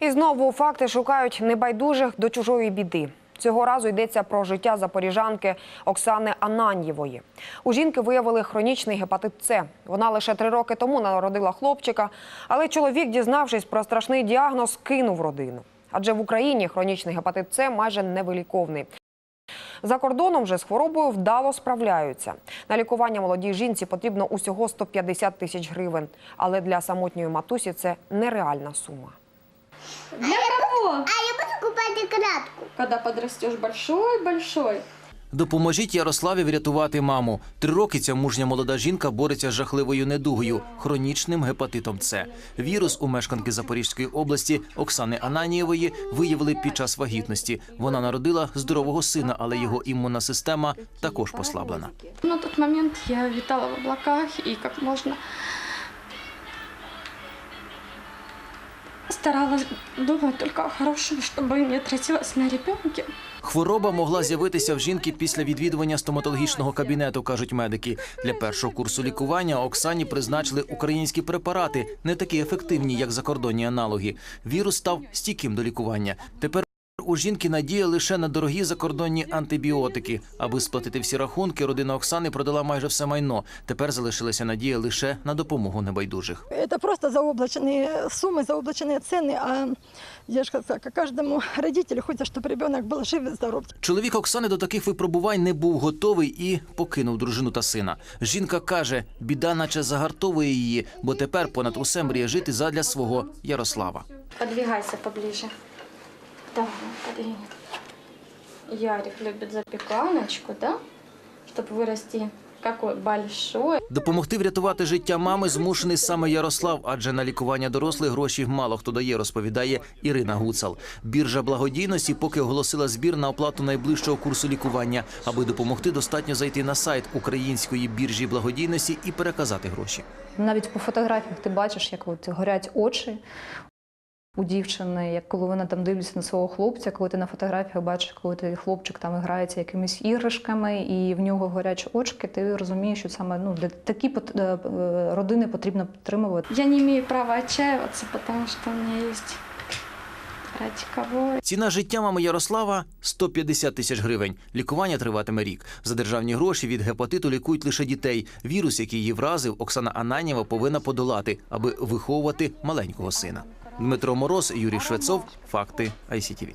І знову факти шукають небайдужих до чужої біди. Цього разу йдеться про життя запоріжанки Оксани Ананьєвої. У жінки виявили хронічний гепатит С. Вона лише три роки тому народила хлопчика, але чоловік, дізнавшись про страшний діагноз, кинув родину. Адже в Україні хронічний гепатит С майже невиліковний. За кордоном же з хворобою вдало справляються. На лікування молодій жінці потрібно усього 150 тисяч гривень. Але для самотньої матусі це нереальна сума. Для кого? А я буду купать кратку. Когда подрастешь большой-большой. Допоможіть Ярославі врятувати маму. Три роки ця мужня молода жінка бореться з жахливою недугою хронічним гепатитом С. Вірус у мешканки Запорізької області Оксани Ананієвої виявили під час вагітності. Вона народила здорового сина, але його імунна система також послаблена. На тот момент я витала в облаках и как можно старалась думать только о хорошем, чтобы не тратилась на ребенке. Хвороба могла з'явитися в жінки після відвідування стоматологічного кабінету, кажуть медики. Для першого курсу лікування Оксані призначили українські препарати, не такі ефективні, як закордонні аналоги. Вірус став стійким до лікування. Тепер у жінки надія лише на дорогі закордонні антибіотики. Аби сплатити всі рахунки, родина Оксани продала майже все майно. Тепер залишилася надія лише на допомогу небайдужих. Это просто заоблачные суммы, заоблачные цены, а я же сказала, как каждому родителю хочется, чтобы ребенок был жив и здоров. Чоловік Оксани до таких випробувань не був готовий і покинув дружину та сина. Жінка каже, біда наче загартовує її, бо тепер понад усе мріє жити задля свого Ярослава. Подвигайся поближе. Давай, подвинь. Ярик любит запеканочку, да? Чтобы вырасти какой большой. Допомогти врятувати життя мами змушений саме Ярослав, адже на лікування дорослих гроші мало хто дає, розповідає Ірина Гуцал. Біржа благодійності поки оголосила збір на оплату найближчого курсу лікування. Аби допомогти, достатньо зайти на сайт української біржі благодійності і переказати гроші. Навіть по фотографіях ти бачиш, як от горять очі у дівчини, як коли вона там дивиться на свого хлопця, коли ти на фотографіях бачиш, коли той хлопчик там грається якимись іграшками, і в нього горять очки, ти розумієш, що саме ну для такі е, е, родини потрібно підтримувати. Я не имею права отчаиваться, потому что у меня есть ради кого. Ціна життя мами Ярослава 150 тисяч гривень. Лікування триватиме рік. За державні гроші від гепатиту лікують лише дітей. Вірус, який її вразив, Оксана Ананєва повинна подолати, аби виховувати маленького сина. Дмитро Мороз, Юрій Швецов. Факти ICTV.